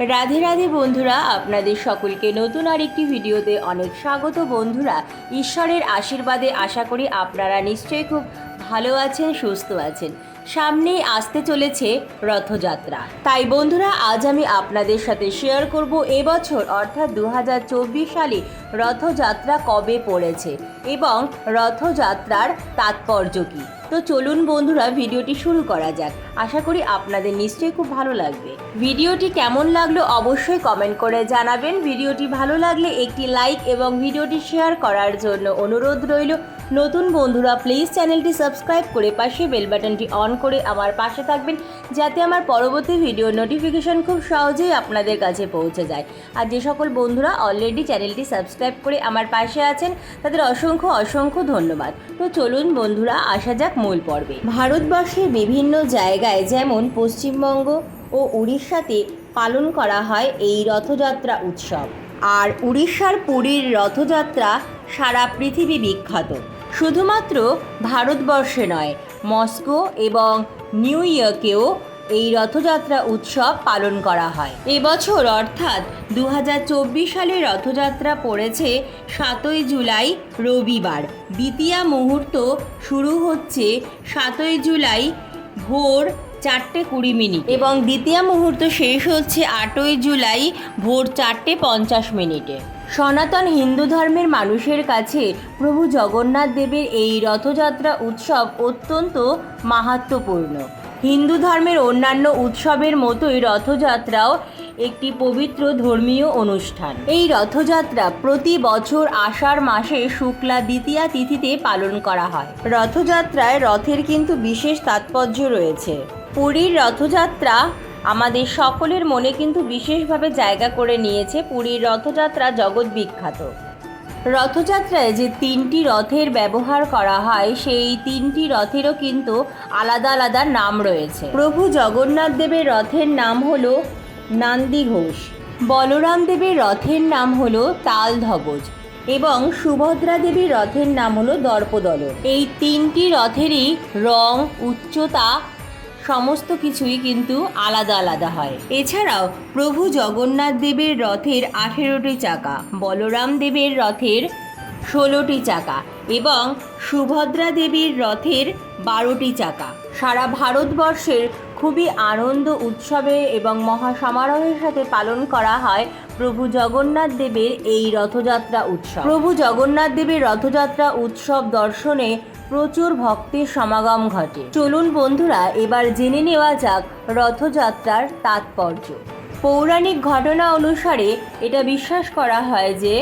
রাধে রাধে বন্ধুরা, আপনাদের সকলকে নতুন আর একটি ভিডিওতে অনেক স্বাগত বন্ধুরা। ঈশ্বরের আশীর্বাদে আশা করি আপনারা নিশ্চয়ই খুব ভালো আছেন, সুস্থ আছেন। সামনেই আসতে চলেছে রথযাত্রা। তাই বন্ধুরা, আজ আমি আপনাদের সাথে শেয়ার করব এবছর, অর্থাৎ দু হাজার চব্বিশ সালে রথযাত্রা কবে পড়েছে এবং রথযাত্রার তাৎপর্য কী। তো চলুন বন্ধুরা, ভিডিওটি শুরু করা যাক। আশা করি আপনাদের নিশ্চয়ই খুব ভালো লাগবে। ভিডিওটি কেমন লাগল অবশ্যই কমেন্ট করে জানাবেন। ভিডিওটি ভালো লাগলে একটি লাইক এবং ভিডিওটি শেয়ার করার জন্য অনুরোধ রইল। নতুন বন্ধুরা প্লিজ চ্যানেলটি সাবস্ক্রাইব করে পাশে বেল বাটনটি অন করে আমার পাশে থাকবেন, যাতে আমার পরবর্তী ভিডিও নোটিফিকেশন খুব সহজেই আপনাদের কাছে পৌঁছে যায়। আর যে সকল বন্ধুরা অলরেডি চ্যানেলটি সাবস্ক্রাইব করে আমার পাশে আছেন, তাদের অসংখ্য অসংখ্য ধন্যবাদ। তো চলুন বন্ধুরা, আসা যাক মূল পর্বে। ভারতবর্ষের বিভিন্ন জায়গায় যেমন পশ্চিমবঙ্গ ও উড়িষ্যাতে পালন করা হয় এই রথযাত্রা উৎসব। আর উড়িষ্যার পুরীর রথযাত্রা সারা পৃথিবী বিখ্যাত। শুধুমাত্র ভারতবর্ষে নয়, মস্কো এবং নিউ ইয়র্কেও এই রথযাত্রা উৎসব পালন করা হয়। এবছর অর্থাৎ দু হাজার চব্বিশ সালে রথযাত্রা পড়েছে সাতই জুলাই, রবিবার। দ্বিতীয় মুহূর্ত শুরু হচ্ছে সাতই জুলাই ভোর চারটে কুড়ি মিনিট এবং দ্বিতীয় মুহূর্ত শেষ হচ্ছে আটই জুলাই ভোর চারটে পঞ্চাশ মিনিটে। সনাতন হিন্দু ধর্মের মানুষের কাছে প্রভু জগন্নাথ দেবের এই রথযাত্রা উৎসব অত্যন্ত মাহাত্ম্যপূর্ণ। হিন্দু ধর্মের অন্যান্য উৎসবের মতোই রথযাত্রাও একটি পবিত্র ধর্মীয় অনুষ্ঠান। এই রথযাত্রা প্রতি বছর আষাঢ় মাসে শুক্লা দ্বিতীয়া তিথিতে পালন করা হয়। রথযাত্রায় রথের কিন্তু বিশেষ তাৎপর্য রয়েছে। পুরীর রথযাত্রা আমাদের সকলের মনে কিন্তু বিশেষভাবে জায়গা করে নিয়েছে পুরীর রথযাত্রা জগৎ বিখ্যাত। রথযাত্রায় যে তিনটি রথের ব্যবহার করা হয়, সেই তিনটি রথেরও কিন্তু আলাদা আলাদা নাম রয়েছে। প্রভু জগন্নাথ দেবের রথের নাম হল নান্দি ঘোষ। বলরাম দেবের রথের নাম হল তাল ধ্বজ। এবং সুভদ্রা দেবীর রথের নাম হলো দর্পদল এই তিনটি রথেরই রং, উচ্চতা সমস্ত কিছুই কিন্তু আলাদা আলাদা হয়। এছাড়াও প্রভু জগন্নাথ দেবের রথের আঠেরোটি চাকা, বলরাম দেবের রথের ষোলোটি চাকা এবং সুভদ্রা দেবীর রথের বারোটি চাকা। সারা ভারতবর্ষের খুবই আনন্দ উৎসবে এবং মহা সমারোহের সাথে পালন করা হয় প্রভু জগন্নাথ দেবের এই রথযাত্রা উৎসব। প্রভু জগন্নাথ দেবের রথযাত্রা উৎসব দর্শনে প্রচুর ভক্তের সমাগম ঘটে। চলুন বন্ধুরা, এবার জেনে নেওয়া যাক রথযাত্রার তাৎপর্য। পৌরাণিক ঘটনা অনুসারে এটা বিশ্বাস করা হয় যে,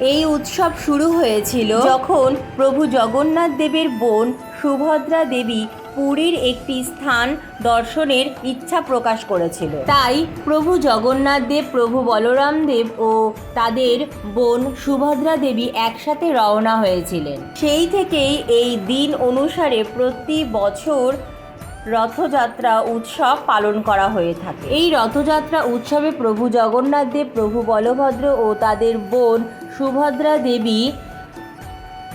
এই উৎসব শুরু হয়েছিল যখন প্রভু জগন্নাথ দেবের বোন সুভদ্রা দেবী পুরীর একটি স্থান দর্শনের ইচ্ছা প্রকাশ করেছিল। তাই প্রভু জগন্নাথ দেব, প্রভু বলরাম দেব ও তাদের বোন সুভদ্রা দেবী একসাথে রওনা হয়েছিলেন। সেই থেকেই এই দিন অনুসারে প্রতি বছর রথযাত্রা উৎসব পালন করা হয়ে থাকে। এই রথযাত্রা উৎসবে প্রভু জগন্নাথ দেব, প্রভু বলভদ্র ও তাদের বোন সুভদ্রা দেবী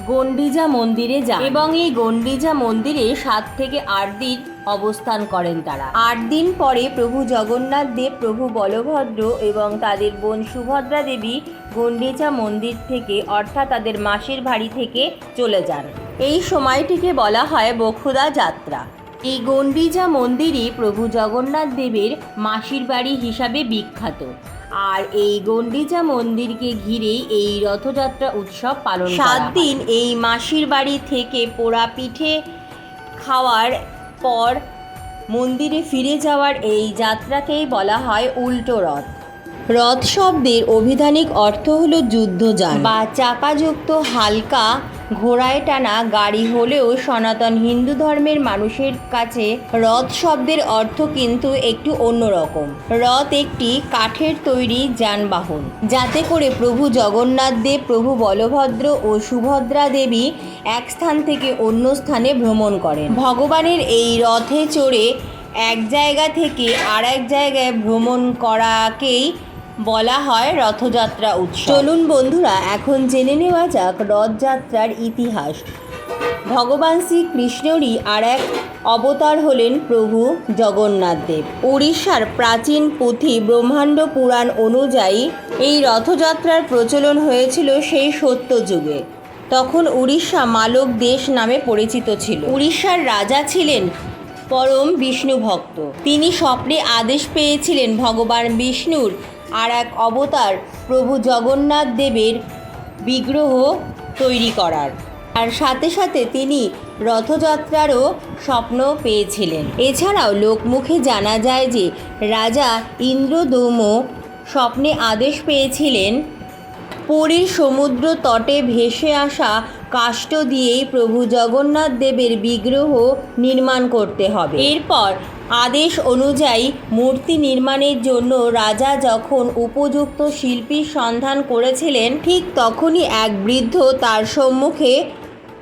গন্ডিজা মন্দিরে যান। এবং এই গন্ডিজা মন্দিরে সাত থেকে আট দিন অবস্থান করেন তারা। আট দিন পরে প্রভু জগন্নাথ দেব, প্রভু বলভদ্র এবং তাদের বোন সুভদ্রা দেবী গন্ডিজা মন্দির থেকে, অর্থাৎ তাদের মাসির বাড়ি থেকে চলে যান। এই সময়টিকে বলা হয় বখুদা যাত্রা। এই গন্ডিজা মন্দিরই প্রভু জগন্নাথ দেবের মাসির বাড়ি হিসাবে বিখ্যাত। আর এই গন্ডিজা মন্দিরকে ঘিরেই এই রথযাত্রা উৎসব পালন সাত দিন এই মাসির বাড়ি থেকে পোড়া পিঠে খাওয়ার পর মন্দিরে ফিরে যাওয়ার এই যাত্রাকেই বলা হয় উল্টো রথ। রথ শব্দের অভিধানিক অর্থ হলো যুদ্ধযান। বা চাকাযুক্ত হালকা ঘোড়ায় টানা গাড়ি হলেও সনাতন হিন্দু ধর্মের মানুষের কাছে রথ শব্দের অর্থ কিন্তু একটু অন্যরকম। রথ একটি কাঠের তৈরি যানবাহন, যাতে করে প্রভু জগন্নাথ দেব, প্রভু বলভদ্র ও সুভদ্রা দেবী এক স্থান থেকে অন্য স্থানে ভ্রমণ করেন। ভগবানের এই রথে চড়ে এক জায়গা থেকে আর এক জায়গায় ভ্রমণ করাকেই বলা হয় রথযাত্রা উৎসব। চলুন বন্ধুরা, এখন জেনে নেওয়া যাক রথযাত্রার ইতিহাস। ভগবান শ্রীকৃষ্ণরই আর এক অবতার হলেন প্রভু জগন্নাথ দেব। উড়িষ্যার প্রাচীন পুঁথি ব্রহ্মাণ্ড পুরাণ অনুযায়ী এই রথযাত্রার প্রচলন হয়েছিল সেই সত্য যুগে। তখন উড়িষ্যা মালক দেশ নামে পরিচিত ছিল। উড়িষ্যার রাজা ছিলেন পরম বিষ্ণু ভক্ত তিনি স্বপ্নে আদেশ পেয়েছিলেন ভগবান বিষ্ণুর আর এক অবতার প্রভু জগন্নাথ দেবের বিগ্রহ তৈরি করার। আর সাথে সাথে তিনি রথযাত্রারও স্বপ্ন পেয়েছিলেন। এছাড়াও লোকমুখে জানা যায় যে রাজা ইন্দ্রদৌম স্বপ্নে আদেশ পেয়েছিলেন, পুরীর সমুদ্র তটে ভেসে আসা কাষ্ঠ দিয়েই প্রভু জগন্নাথ দেবের বিগ্রহ নির্মাণ করতে হবে। এরপর আদেশ অনুযায়ী মূর্তি নির্মাণের জন্য রাজা যখন উপযুক্ত শিল্পীর সন্ধান করেছিলেন, ঠিক তখনই এক বৃদ্ধ তার সম্মুখে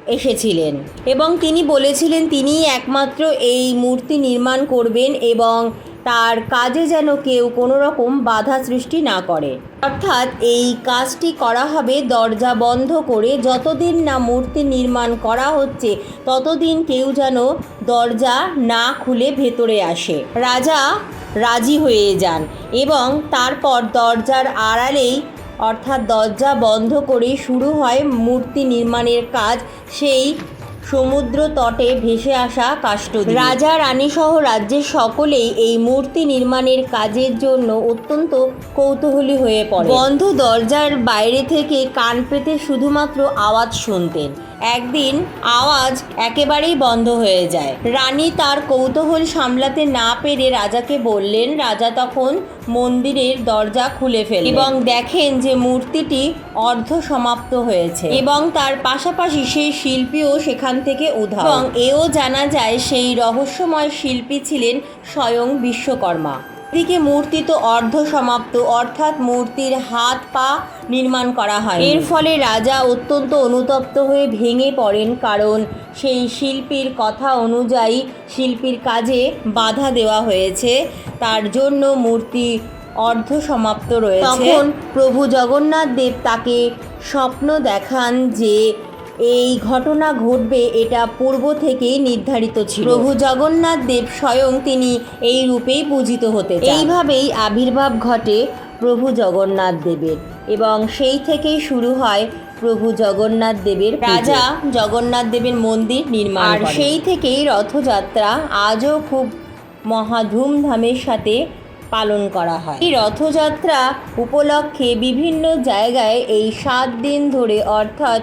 এসেছিলেন এবং তিনি বলেছিলেন, তিনিই একমাত্র এই মূর্তি নির্মাণ করবেন এবং তার কাজে যেন কেউ কোনো রকম বাধা সৃষ্টি না করে। অর্থাৎ এই কাজটি করা হবে দরজা বন্ধ করে, যতদিন না মূর্তি নির্মাণ করা হচ্ছে, ততদিন কেউ যেন দরজা না খুলে ভেতরে আসে। রাজা রাজি হয়ে যান এবং তারপর দরজার আড়ালেই, অর্থাৎ দরজা বন্ধ করে শুরু হয় মূর্তি নির্মাণের কাজ। সেই সমুদ্র তটে ভেসে আসা কাষ্ঠ রাজা রানী সহ রাজ্যের সকলেই এই মূর্তি নির্মাণের কাজের জন্য অত্যন্ত কৌতূহলী হয়ে পড়ে। বন্ধ দরজার বাইরে থেকে কান পেতে শুধুমাত্র আওয়াজ শুনতেন। একদিন আওয়াজ একেবারেই বন্ধ হয়ে যায়। রানী তার কৌতূহল সামলাতে না পেরে রাজাকে বললেন, রাজা তখন মন্দিরের দরজা খুলে ফেলেন এবং দেখেন যে মূর্তিটি অর্ধ সমাপ্ত হয়েছে এবং তার পাশাপাশি সেই শিল্পীও সেখান থেকে উধাও। এবং এও জানা যায় সেই রহস্যময় শিল্পী ছিলেন স্বয়ং বিশ্বকর্মা। এদিকে মূর্তি তো অর্ধ সমাপ্ত অর্থাৎ মূর্তির হাত পা নির্মাণ করা হয়। এর ফলে রাজা অত্যন্ত অনুতপ্ত হয়ে ভেঙে পড়েন কারণ সেই শিল্পীর কথা অনুযায়ী শিল্পীর কাজে বাধা দেওয়া হয়েছে। তার জন্য মূর্তি অর্ধ সমাপ্ত রয়েছে। তখন প্রভু জগন্নাথ দেব তাকে স্বপ্ন দেখান যে এই ঘটনা ঘটবে এটা পূর্ব থেকেই নির্ধারিত ছিল। প্রভু জগন্নাথ দেব স্বয়ং তিনি এই রূপেই পূজিত হতে এইভাবেই আবির্ভাব ঘটে প্রভু জগন্নাথ দেবের এবং সেই থেকেই শুরু হয় প্রভু জগন্নাথ দেবের রাজা জগন্নাথ দেবের মন্দির নির্মাণ আর সেই থেকেই রথযাত্রা আজও খুব মহা ধুমধামের সাথে পালন করা হয়। এই রথযাত্রা উপলক্ষে বিভিন্ন জায়গায় এই সাত দিন ধরে অর্থাৎ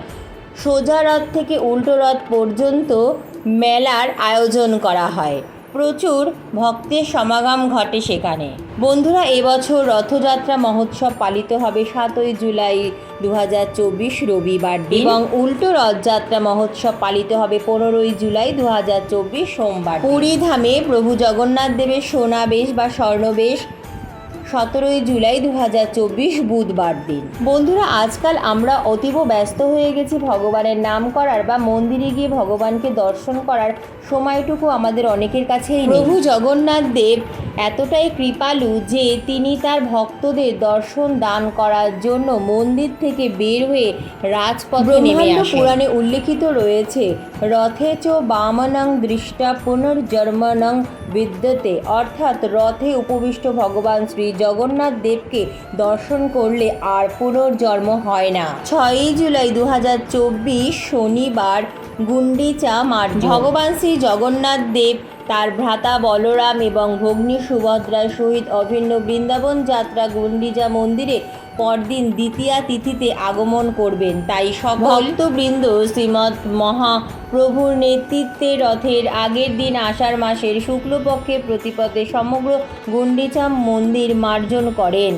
সোজা রথ থেকে উল্টো রথ পর্যন্ত মেলার আয়োজন করা হয়। প্রচুর ভক্তের সমাগম ঘটে সেখানে। বন্ধুরা, এবছর রথযাত্রা মহোৎসব পালিত হবে সাতই জুলাই দু হাজার চব্বিশ রবিবার এবং উল্টো রথযাত্রা মহোৎসব পালিত হবে পনেরোই জুলাই দু হাজার চব্বিশ সোমবার পুরী ধামে প্রভু জগন্নাথ দেবের সোনাবেশ বা স্বর্ণবেশ সতেরোই জুলাই দু হাজার চব্বিশ বুধবার দিন। বন্ধুরা আজকাল আমরা অতীব ব্যস্ত হয়ে গেছি ভগবানের নাম করার বা মন্দিরে গিয়ে ভগবানকে দর্শন করার সময়টুকু আমাদের অনেকের কাছেই প্রভু জগন্নাথ দেব এতটাই কৃপালু যে তিনি তার ভক্তদের দর্শন দান করার জন্য মন্দির থেকে বের হয়ে রাজপথে নেমে পুরাণে উল্লেখিত রয়েছে রথে চ বামনং দৃষ্টা পুনর্জন্মনং বিদ্যতে। অর্থাৎ রথে উপবিষ্ট ভগবান শ্রী জগন্নাথ দেবকে দর্শন করলে আর পুনর্জন্ম হয় না। ছয়ই জুলাই দু হাজার চব্বিশ শনিবার গুন্ডিচা মার ভগবান শ্রী জগন্নাথ দেব তার ভ্রাতা বলরাম এবং ভগ্নী সুভদ্রার সহিত অভিন্ন বৃন্দাবন যাত্রা গুন্ডিজা মন্দিরে পরদিন দ্বিতীয়া তিথিতে আগমন করবেন। তাই সব ভক্তবৃন্দ শ্রীমৎ মহাপ্রভুর নেতৃত্বে রথের আগের দিন আষাঢ় মাসের শুক্লপক্ষে প্রতিপদে সমগ্র গুন্ডিচা মন্দির মার্জন করেন।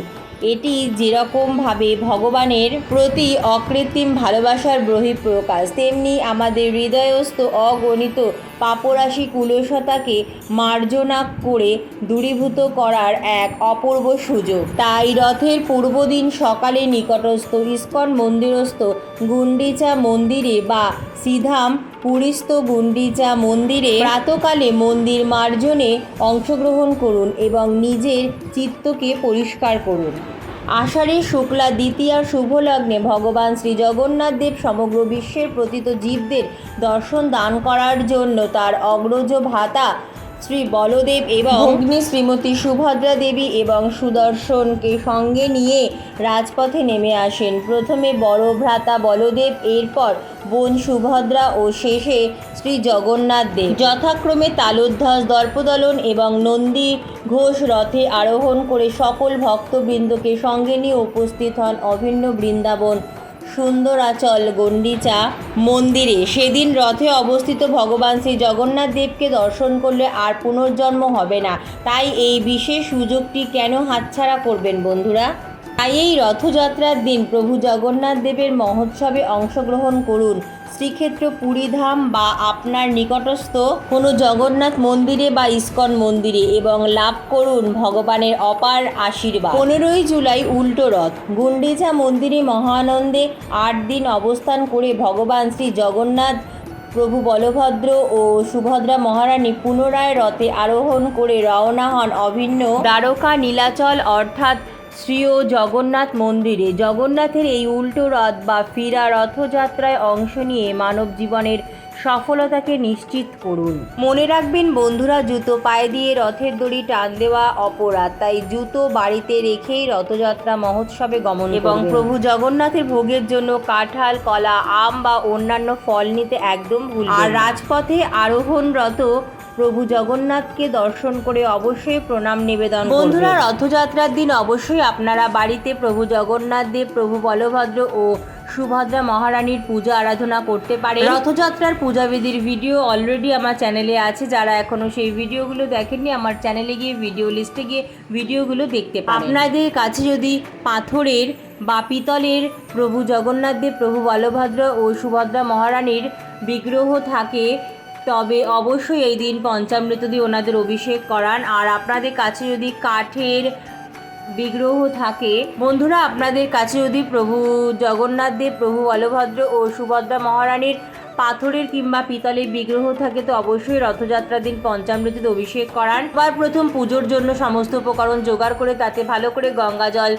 এটি যেরকমভাবে ভগবানের প্রতি অকৃত্রিম ভালোবাসার বহিঃপ্রকাশ, তেমনি আমাদের হৃদয়স্থ অগণিত পাপরাশি কুলসতাকে মার্জনা করে দূরীভূত করার এক অপূর্ব সুযোগ। তাই রথের পূর্বদিন সকালে নিকটস্থ ইস্কন মন্দিরস্থ গুন্ডিচা মন্দিরে বা সিধাম পুরীস্থ গুন্ডিচা মন্দিরে প্রাতকালে মন্দির মার্জনে অংশগ্রহণ করুন এবং নিজের চিত্তকে পরিষ্কার করুন। আষাঢ়ী শুক্লা, দ্বিতীয়া শুভলগ্নে ভগবান শ্রী জগন্নাথ দেব সমগ্র বিশ্বের প্রতিত জীবদের দর্শন দান করার জন্য তার অগ্রজ ভাতা শ্রী বলদেব এবং অগ্নি শ্রীমতী সুভদ্রা দেবী এবং সুদর্শনকে সঙ্গে নিয়ে রাজপথে নেমে আসেন। প্রথমে বড় ভ্রাতা বলদেব, এরপর বোন সুভদ্রা ও শেষে শ্রী জগন্নাথ দেব। যথাক্রমে তালোধ্বজ দর্পদলন এবং নন্দী ঘোষ রথে আরোহণ করে সকল ভক্তবৃন্দকে সঙ্গে নিয়ে উপস্থিত হন অভিন্ন বৃন্দাবন সুন্দরাচল গণ্ডিচা মন্দিরে। সেদিন রথে অবস্থিত ভগবান শ্রী জগন্নাথ দেবকে দর্শন করলে আর পুনর্জন্ম হবে না। তাই এই বিশেষ সুযোগটি কেন হাতছাড়া করবেন বন্ধুরা? তাই এই রথযাত্রার দিন প্রভু জগন্নাথ দেবের মহোৎসবে অংশগ্রহণ করুন। শ্রীক্ষেত্র পুরীধাম বা আপনার নিকটস্থ কোনো জগন্নাথ মন্দিরে বা ইস্কন মন্দিরে এবং লাভ করুন ভগবানের অপার আশীর্বাদ। পনেরোই জুলাই উল্টো রথ। গুন্ডিচা মন্দিরে মহানন্দে আট দিন অবস্থান করে ভগবান শ্রী জগন্নাথ, প্রভু বলভদ্র ও সুভদ্রা মহারানী পুনরায় রথে আরোহণ করে রওনা হন অভিন্ন দ্বারকা নীলাচল অর্থাৎ শ্রীয় জগন্নাথ মন্দিরে। জগন্নাথের এই উল্টো রথ বা ফিরা রথযাত্রায় অংশ নিয়ে মানব জীবনের সফলতাকে নিশ্চিত করুন। মনে রাখবেন বন্ধুরা জুতো পায়ে দিয়ে রথের দড়ি টান দেওয়া অপরাধ। তাই জুতো বাড়িতে রেখেই রথযাত্রা মহোৎসবে গমন এবং প্রভু জগন্নাথের ভোগের জন্য কাঁঠাল কলা আম বা অন্যান্য ফল নিতে একদম ভুল আর রাজপথে আরোহণরত প্রভু জগন্নাথকে দর্শন করে অবশ্যই প্রণাম নিবেদন বন্ধুরা, রথযাত্রার দিন অবশ্যই আপনারা বাড়িতে প্রভু জগন্নাথ দেব, প্রভু বলভদ্র ও সুভদ্রা মহারানীর পূজা আরাধনা করতে পারে রথযাত্রার পূজাবিধির ভিডিও অলরেডি আমার চ্যানেলে আছে। যারা এখনও সেই ভিডিওগুলো দেখেননি, আমার চ্যানেলে গিয়ে ভিডিও লিস্টে গিয়ে ভিডিওগুলো দেখতে পারেন। আপনাদের কাছে যদি পাথরের বা পিতলের প্রভু জগন্নাথ দেব, প্রভু বলভদ্র ও সুভদ্রা মহারানীর বিগ্রহ থাকে তবে অবশ্যই এই দিন পঞ্চামৃত দিয়ে ওনাদের অভিষেক করান। আর আপনাদের কাছে যদি কাঠের বিগ্রহ থাকে, বন্ধুরা আপনাদের কাছে যদি প্রভু জগন্নাথ দেব, প্রভু বলভদ্র ও সুভদ্রা মহারানীর পাথরের কিংবা পিতলের বিগ্রহ থাকে, তো অবশ্যই রথযাত্রার দিন পঞ্চামৃতিতে অভিষেক করান। বা প্রথম পুজোর জন্য সমস্ত উপকরণ জোগাড় করে তাতে ভালো করে গঙ্গা জল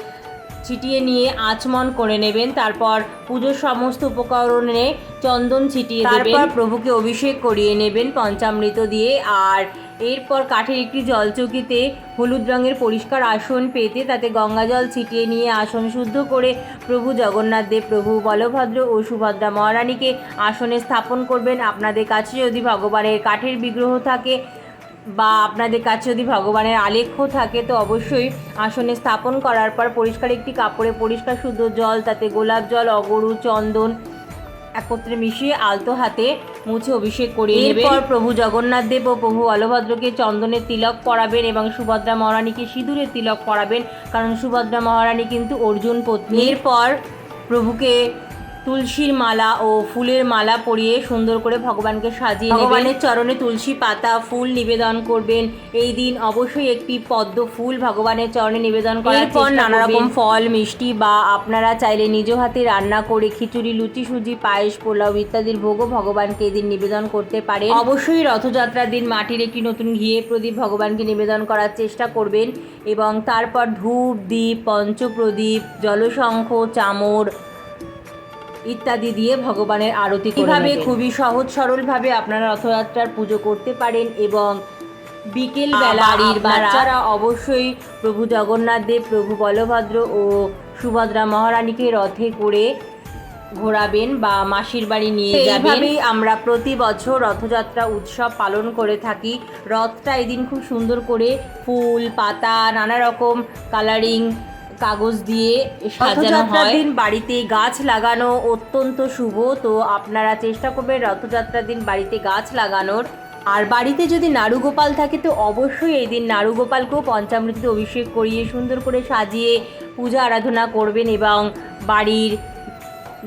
ছিটিয়ে নিয়ে আচমন করে নেবেন। তারপর পুজোর সমস্ত উপকরণে চন্দন ছিটিয়ে দেবেন। প্রভুকে অভিষেক করিয়ে নেবেন পঞ্চামৃত দিয়ে। আর এরপর কাঠের একটি জলচকিতে হলুদ রঙের পরিষ্কার আসন পেতে তাতে গঙ্গা জল ছিটিয়ে নিয়ে আসন শুদ্ধ করে প্রভু জগন্নাথ দেব, প্রভু বলভদ্র ও সুভদ্রা মহারানীকে আসনে স্থাপন করবেন। আপনাদের কাছে যদি ভগবানের কাঠের বিগ্রহ থাকে বা আপনাদের কাছে যদি ভগবানের আলেখ্য থাকে তো অবশ্যই আসনে স্থাপন করার পর পরিষ্কার একটি কাপড়ে পরিষ্কার শুদ্ধ জল তাতে গোলাপ জল অগরু চন্দন একত্রে মিশিয়ে আলতো হাতে মুছে অভিষেক করিয়ে এরপর প্রভু জগন্নাথ দেব ও প্রভু বলভদ্রকে চন্দনের তিলক পরাবেন এবং সুভদ্রা মহারানীকে সিঁদুরের তিলক পরাবেন কারণ সুভদ্রা মহারানী কিন্তু অর্জুন পত্নী। এরপর প্রভুকে তুলসীর মালা ও ফুলের মালা পরিয়ে সুন্দর করে ভগবানকে সাজিয়ে ভগবানের চরণে তুলসী পাতা ফুল নিবেদন করবেন। এই দিন অবশ্যই একটি পদ্ম ফুল ভগবানের চরণে নিবেদন করার পর নানা রকম ফল মিষ্টি বা আপনারা চাইলে নিজ হাতে রান্না করে খিচুড়ি লুচি সুজি পায়েস পোলাও ইত্যাদির ভোগও ভগবানকে এদিন নিবেদন করতে পারে অবশ্যই রথযাত্রার দিন মাটির একটি নতুন ঘিয়ে প্রদীপ ভগবানকে নিবেদন করার চেষ্টা করবেন এবং তারপর ধূপ দ্বীপ পঞ্চপ্রদীপ জলশঙ্খ চামর ইত্যাদি দিয়ে ভগবানের আরতি কীভাবে খুবই সহজ সরলভাবে আপনারা রথযাত্রার পুজো করতে পারেন এবং বিকেল বেলা বাড়ির বাচ্চারা অবশ্যই প্রভু জগন্নাথ দেব প্রভু বলভদ্র ও সুভদ্রা মহারানীকে রথে করে ঘোরাবেন বা মাসির বাড়ি নিয়ে যাবেন। আমরা প্রতি বছর রথযাত্রা উৎসব পালন করে থাকি। রথটা এদিন খুব সুন্দর করে ফুল পাতা নানা রকম কালারিং কাগজ দিয়ে সাজানো হয়। দিন বাড়িতে গাছ লাগানো অত্যন্ত শুভ তো আপনারা চেষ্টা করবেন রথযাত্রার দিন বাড়িতে গাছ লাগানোর। আর বাড়িতে যদি নাড়ুগোপাল থাকে তো অবশ্যই এই দিন নাড়ুগোপালকেও পঞ্চামৃতিতে অভিষেক করিয়ে সুন্দর করে সাজিয়ে পূজা আরাধনা করবেন এবং বাড়ির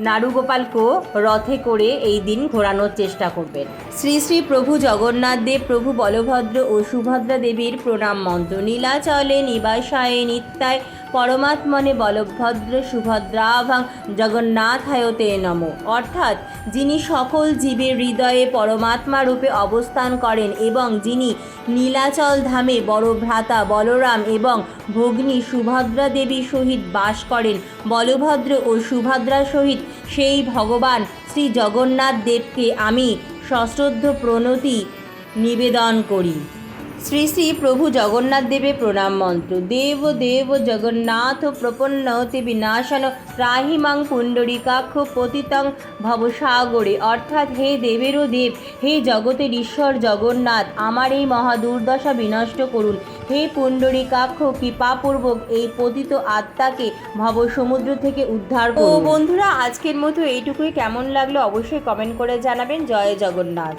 নাড়ুগোপালকেও রথে করে এই দিন ঘোরানোর চেষ্টা করবেন। শ্রী শ্রী প্রভু জগন্নাথ দেব প্রভু বলভদ্র ও সুভদ্রা দেবীর প্রণাম মন্ত্র। নীলাচলে নিবাসায় নিত্যায় পরমাত্মনে বলভদ্র সুভদ্রাভাং জগন্নাথায়তে নম। অর্থাৎ যিনি সকল জীবের হৃদয়ে পরমাত্মা রূপে অবস্থান করেন এবং যিনি নীলাচল ধামে বড় ভ্রাতা বলরাম এবং ভগ্নী সুভদ্রা দেবীর সহিত বাস করেন, বলভদ্র ও সুভদ্রার সহিত সেই ভগবান শ্রী জগন্নাথ দেবকে আমি সশ্রদ্ধ প্রণতি নিবেদন করি। শ্রী শ্রী প্রভু জগন্নাথ দেবে প্রণাম মন্ত্র। দেব দেব জগন্নাথ প্রপন্নতি বিনাশন ত্রাহিমাং পুণ্ডরিকাক্ষ পতিতং ভবসাগরে। অর্থাৎ হে দেবেরও দেব হে জগতের ঈশ্বর জগন্নাথ আমার এই মহা দুর্দশা বিনষ্ট করুন। হে পুণ্ডরিকাক্ষ কৃপাপূর্বক এই পতিত আত্মাকে ভবসমুদ্র থেকে উদ্ধার করুন। বন্ধুরা আজকের মতো এইটুকুই। কেমন লাগল অবশ্যই কমেন্ট করে জানাবেন। জয় জগন্নাথ।